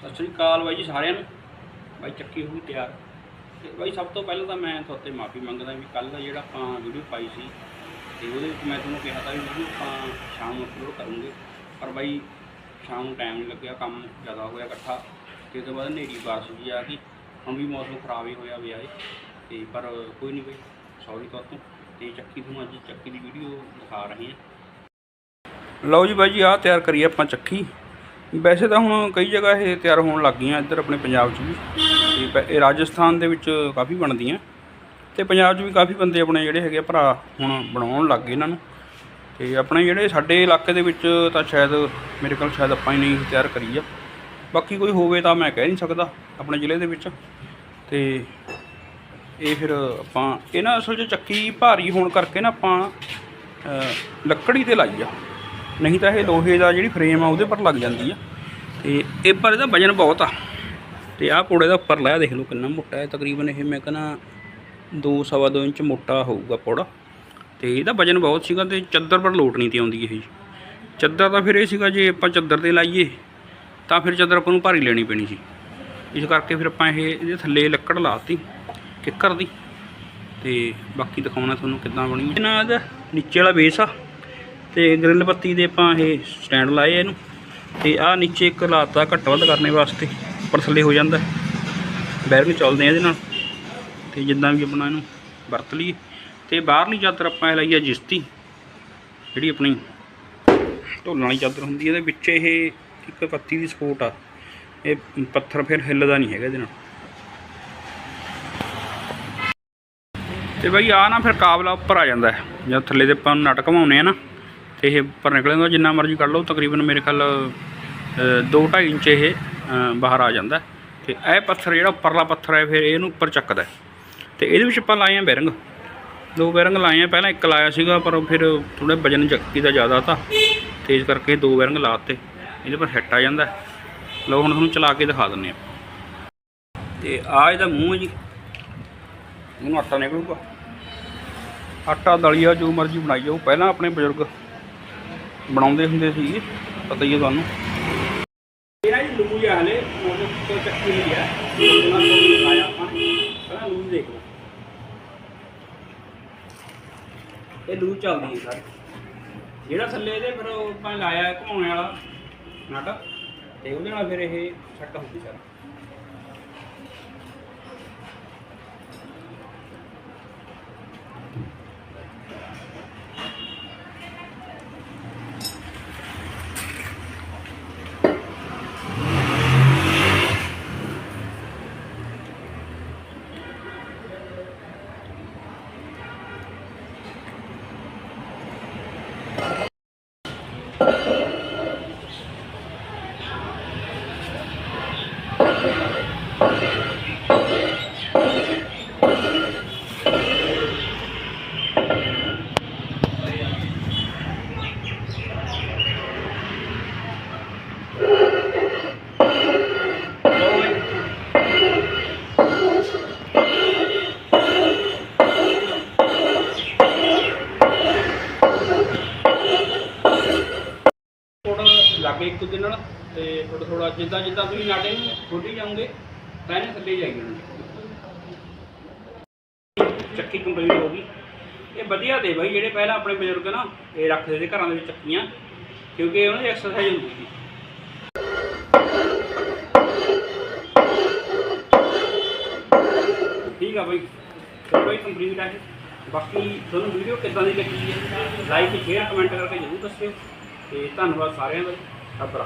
ਸਤਿ ਸ਼੍ਰੀ ਅਕਾਲ ਬਾਈ ਜੀ ਸਾਰਿਆਂ ਨੂੰ। ਬਾਈ ਚੱਕੀ ਹੋ ਗਈ ਤਿਆਰ। ਤੇ ਬਾਈ ਸਭ ਤੋਂ ਪਹਿਲਾਂ ਤਾਂ ਮੈਂ ਤੁਹਾਡੇ 'ਤੇ ਮਾਫੀ ਮੰਗਦਾ ਵੀ ਕੱਲ ਜਿਹੜਾ ਆਪਾਂ ਵੀਡੀਓ ਪਾਈ ਸੀ, ਤੇ ਉਹਦੇ ਵਿੱਚ ਮੈਂ ਤੁਹਾਨੂੰ ਕਿਹਾ ਤਾਂ ਵੀ ਵੀਡੀਓ ਆਪਾਂ ਸ਼ਾਮ ਨੂੰ ਅਪਲੋਡ ਕਰੂੰਗੇ। ਪਰ ਬਾਈ ਸ਼ਾਮ ਨੂੰ ਟਾਈਮ ਨਹੀਂ ਲੱਗਿਆ, ਕੰਮ ਜ਼ਿਆਦਾ ਹੋਇਆ ਇਕੱਠਾ। ਤੇ ਉਸ ਤੋਂ ਬਾਅਦ ਹਨੇਰੀ ਬਾਰਿਸ਼ ਵੀ ਆ ਗਈ। ਹੁਣ ਵੀ ਮੌਸਮ ਖਰਾਬ ਹੀ ਹੋਇਆ ਪਿਆ ਏ। ਤੇ ਪਰ ਕੋਈ ਨਹੀਂ ਬਾਈ ਸੌਰੀ ਤੋਂ। ਤੇ ਚੱਕੀ ਤੁਹਾਨੂੰ ਅੱਜ ਚੱਕੀ ਦੀ ਵੀਡੀਓ ਦਿਖਾ ਰਹੇ ਹਾਂ। ਲਓ ਜੀ ਬਾਈ ਜੀ, ਆਹ ਤਿਆਰ ਕਰੀਏ ਆਪਾਂ ਚੱਕੀ। ਵੈਸੇ ਤਾਂ ਹੁਣ ਕਈ ਜਗ੍ਹਾ ਇਹ ਤਿਆਰ ਹੋਣ ਲੱਗ ਗਈਆਂ ਇੱਧਰ ਆਪਣੇ ਪੰਜਾਬ 'ਚ ਵੀ। ਤੇ ਪ- ਇਹ ਰਾਜਸਥਾਨ ਦੇ ਵਿੱਚ ਕਾਫੀ ਬਣਦੀਆਂ। ਤੇ ਪੰਜਾਬ 'ਚ ਵੀ ਕਾਫੀ ਬੰਦੇ ਆਪਣੇ ਜਿਹੜੇ ਹੈਗੇ ਆ ਭਰਾ ਹੁਣ ਬਣਾਉਣ ਲੱਗ ਗਏ ਇਹਨਾਂ ਨੂੰ। ਤੇ ਆਪਣੇ ਜਿਹੜੇ ਸਾਡੇ ਇਲਾਕੇ ਦੇ ਵਿੱਚ ਤਾਂ ਸ਼ਾਇਦ ਮੇਰੇ ਕੋਲ ਸ਼ਾਇਦ ਆਪਾਂ ਹੀ ਨਹੀਂ ਤਿਆਰ ਕਰੀ ਆ। ਬਾਕੀ ਕੋਈ ਹੋਵੇ ਤਾਂ ਮੈਂ ਕਹਿ ਨਹੀਂ ਸਕਦਾ ਆਪਣੇ ਜ਼ਿਲ੍ਹੇ ਦੇ ਵਿੱਚ। ਤੇ ਇਹ ਫਿਰ ਆਪਾਂ ਇਹ ਨਾ ਅਸਲ 'ਚ ਚੱਕੀ ਭਾਰੀ ਹੋਣ ਕਰਕੇ ਨਾ ਆਪਾਂ ਲੱਕੜੀ ਤੇ ਲਾਈ ਆ। ਨਹੀਂ ਤਾਂ ਇਹ ਲੋਹੇ ਦਾ ਜਿਹੜੀ ਫਰੇਮ ਆ ਉਹਦੇ ਪਰ ਲੱਗ ਜਾਂਦੀ ਆ। ਤੇ ਇਹ ਪਰ ਇਹਦਾ ਵਜਨ ਬਹੁਤ ਆ। ਤੇ ਆਹ ਪੌੜੇ ਦਾ ਉੱਪਰ ਲਾਇਆ, ਦੇਖ ਲਓ ਕਿੰਨਾ ਮੋਟਾ ਹੈ। ਤਕਰੀਬਨ ਇਹ ਮੈਂ ਕਹਿੰਦਾ ਦੋ ਸਵਾ ਦੋ ਇੰਚ ਮੋਟਾ ਹੋਊਗਾ ਪੌੜਾ। ਤੇ ਇਹਦਾ ਵਜਨ ਬਹੁਤ ਸੀਗਾ ਤੇ ਚੱਦਰ ਪਰ ਲੋਟ ਨਹੀਂ ਤੇ ਆਉਂਦੀ ਇਹ ਚੱਦਰ ਤਾਂ ਫਿਰ ਇਹ ਸੀਗਾ ਜੇ ਆਪਾਂ ਚੱਦਰ ਤੇ ਲਾਈਏ, ਤਾਂ ਫਿਰ ਚੱਦਰ ਆਪਾਂ ਨੂੰ ਭਾਰੀ ਲੈਣੀ ਪੈਣੀ ਸੀ। ਇਸ ਕਰਕੇ ਫਿਰ ਆਪਾਂ ਇਹ ਇਹਦੇ ਥੱਲੇ ਲੱਕੜ ਲਾਤੀ, ਕਿੱਕਰ ਦੀ। ਤੇ ਬਾਕੀ ਦਿਖਾਉਣਾ ਤੁਹਾਨੂੰ ਕਿੱਦਾਂ ਬਣੀ ਇਹਨਾਂ ਦਾ ਨੀਚੇ ਵਾਲਾ ਬੇਸ ਆ। ਤੇ ਗ੍ਰਿਲ ਪੱਤੀ ਦੇ ਆਪਾਂ ਇਹ ਸਟੈਂਡ ਲਾਏ ਇਹਨੂੰ, ਤੇ ਆਹ ਨੀਚੇ ਇੱਕ ਲਾਤਾ ਘੱਟ ਵੱਧ ਕਰਨੇ ਵਾਸਤੇ, ਉੱਪਰ ਥੱਲੇ ਹੋ ਜਾਂਦਾ। ਬੈਰਿੰਗ ਚੱਲਦੇ ਆ ਇਹਦੇ ਨਾਲ, ਤੇ ਜਿੱਦਾਂ ਵੀ ਆਪਣਾ ਇਹਨੂੰ ਵਰਤ ਲਈਏ। ਤੇ ਬਾਹਰਲੀ ਚਾਦਰ ਆਪਾਂ ਇਹ ਲਾਈ ਆ ਜਿਸਤੀ, ਜਿਹੜੀ ਆਪਣੀ ਢੋਲਣ ਵਾਲੀ ਚਾਦਰ ਹੁੰਦੀ ਹੈ ਇਹਦੇ ਵਿੱਚ ਇਹ ਇੱਕ ਪੱਤੀ ਦੀ ਸਪੋਰਟ ਆ। ਇਹ ਪੱਥਰ ਫਿਰ ਹਿੱਲਦਾ ਨਹੀਂ ਹੈਗਾ ਇਹਦੇ ਨਾਲ। ਤੇ ਬਈ ਆ ਨਾ ਫਿਰ ਕਾਬਲਾ ਉੱਪਰ ਆ ਜਾਂਦਾ ਹੈ, ਜਦ ਥੱਲੇ ਦੇ ਆਪਾਂ ਨੂੰ ਨਟ ਘਮਾਉਨੇ ਆ ਨਾ। ਇਹ ਉੱਪਰ ਨਿਕਲ ਜਾਂਦਾ ਜਿੰਨਾ ਮਰਜ਼ੀ ਕੱਢ ਲਓ, ਤਕਰੀਬਨ ਮੇਰੇ ਖਿਆਲ 2.5 ਇੰਚ ਇਹ ਬਾਹਰ ਆ ਜਾਂਦਾ ਹੈ। ਤੇ ਇਹ ਪੱਥਰ ਜਿਹੜਾ ਉੱਪਰਲਾ ਪੱਥਰ ਹੈ, ਫਿਰ ਇਹਨੂੰ ਉੱਪਰ ਚੱਕਦਾ ਹੈ। ਤੇ ਇਹਦੇ ਵਿੱਚ ਆਪਾਂ ਲਾਏ ਆ ਬੈਰਿੰਗ। ਦੋ ਬੈਰਿੰਗ ਲਾਏ ਆ, ਪਹਿਲਾਂ ਇੱਕ ਲਾਇਆ ਸੀਗਾ, ਪਰ ਫਿਰ ਥੋੜਾ ਵਜਨ ਚੱਕੀ ਦਾ ਜ਼ਿਆਦਾ ਤਾਂ ਤੇ ਇਸ ਕਰਕੇ ਦੋ ਬੈਰਿੰਗ ਲਾਤੇ ਇਹਦੇ ਪਰ ਹਿੱਟ ਆ ਜਾਂਦਾ ਲਓ, ਹੁਣ ਤੁਹਾਨੂੰ ਚਲਾ ਕੇ ਦਿਖਾ ਦਿੰਨੇ ਆ ਤੇ ਆ ਇਹਦਾ ਮੂੰਹ ਹੈ ਜੀ। ਇਹਨੂੰ ਆਟਾ ਨਿਕਲੂਗਾ। ਆਟਾ ਦਲੀਆ ਜੋ ਮਰਜ਼ੀ ਬਣਾਈ ਜਾਓ ਪਹਿਲਾਂ ਆਪਣੇ ਬਜ਼ੁਰਗ ਬਣਾਉਂਦੇ ਹੁੰਦੇ ਸੀਗੇ ਪਤਾ ਹੀ ਹੈ ਤੁਹਾਨੂੰ। ਇਹ ਜੀ ਲੂੂ ਜਿਹਾ ਹਲੇ ਉਹਦੇ ਤੋਂ ਚੱਕੀ ਨਹੀਂ ਆ। ਉਹਨਾਂ ਤੋਂ ਲਾਇਆ ਆਪਾਂ ਪਹਿਲਾਂ ਲੂੂ ਦੇਖ ਲਓ। ਇਹ ਲੂ ਚੱਲਦੀ ਹੈ ਸਰ। ਜਿਹੜਾ ਥੱਲੇ ਇਹਦੇ ਫਿਰ ਆਪਾਂ ਲਾਇਆ ਘੁਮਾਉਣੇ ਵਾਲਾ ਨਟ ਤੇ ਉਹਦੇ ਨਾਲ ਫਿਰ ਇਹ ਛੱਟ ਹੁੰਦੀ ਸਰ। ਥੋੜਾ ਲੱਗੇ ਇੱਕ ਦੂਜੇ ਨਾਲ ਤੇ ਥੋੜਾ ਥੋੜਾ ਜਿੱਦਾਂ ਜਿੱਦਾਂ ਤੁਸੀਂ ਨਾਟੇ ਨੂੰ ਖੋਲੀ ਜਾਓਗੇ ਪਹਿਲੇ ਥੱਲੇ ਜਾਈ ਚੱਕੀ ਕੰਪਲੀਟ ਹੋ ਗਈ। ਇਹ ਵਧੀਆ ਦੇ ਬਾਈ, ਜਿਹੜੇ ਪਹਿਲਾਂ ਆਪਣੇ ਬਜ਼ੁਰਗ ਨਾ, ਇਹ ਰੱਖਦੇ ਸੀ ਘਰਾਂ ਦੇ ਵਿੱਚ ਚੱਕੀਆਂ, ਕਿਉਂਕਿ ਉਹਨਾਂ ਦੀ ਐਕਸਰਸਾਈਜ਼ ਹੁੰਦੀ ਸੀ। ਠੀਕ ਆ ਬਾਈ। ਬਾਈ ਕੰਪਲੀਟ ਆ ਇਹ। ਬਾਕੀ ਤੁਹਾਨੂੰ ਵੀਡੀਓ ਕਿੱਦਾਂ ਦੀ ਲੱਗੀ ਹੈ ਲਾਈਕ ਸ਼ੇਅਰ ਕਮੈਂਟ ਕਰਕੇ ਜ਼ਰੂਰ ਦੱਸਿਓ। ਤੇ ਧੰਨਵਾਦ ਸਾਰਿਆਂ ਦਾ। abbraccio.